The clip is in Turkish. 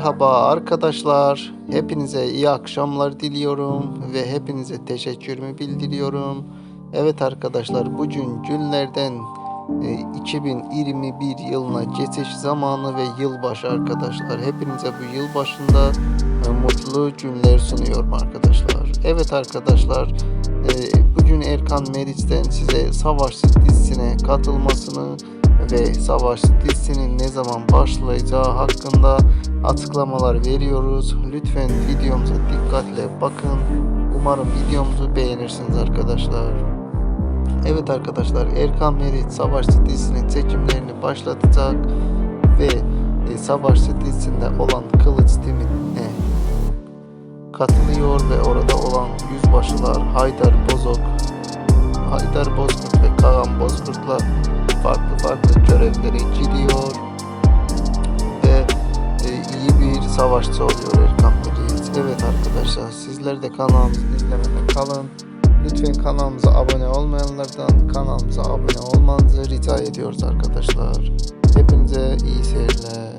Merhaba arkadaşlar. Hepinize iyi akşamlar diliyorum ve hepinize teşekkürümü bildiriyorum. Evet arkadaşlar bugün günlerden e, 2021 yılına geçiş zamanı ve yılbaşı arkadaşlar. Hepinize bu yılbaşında e, mutlu günler sunuyorum arkadaşlar. Evet arkadaşlar e, bugün Erkan Meriç'ten size Savaşçı dizisine katılmasını ve Savaşçı dizisinin ne zaman başlayacağı hakkında açıklamalar veriyoruz. Lütfen videomuza dikkatle bakın. Umarım videomuzu beğenirsiniz arkadaşlar. Evet arkadaşlar Erkan Meriç Savaşçı dizisinin çekimlerini başlatacak ve e, Savaşçı dizisinde olan Kılıç Timin'e katılıyor ve orada olan yüzbaşılar Haydar Haydar Bozkurt ve Kaan Bozkurt'la farklı farklı görevlere giriyor ve e, iyi bir savaşçı oluyor Erkan Meriç. Evet arkadaşlar sizler de kanalımızı izlemede kalın. Lütfen kanalımıza abone olmayanlardan kanalımıza abone olmanızı rica ediyoruz arkadaşlar. Hepinize iyi seyirler.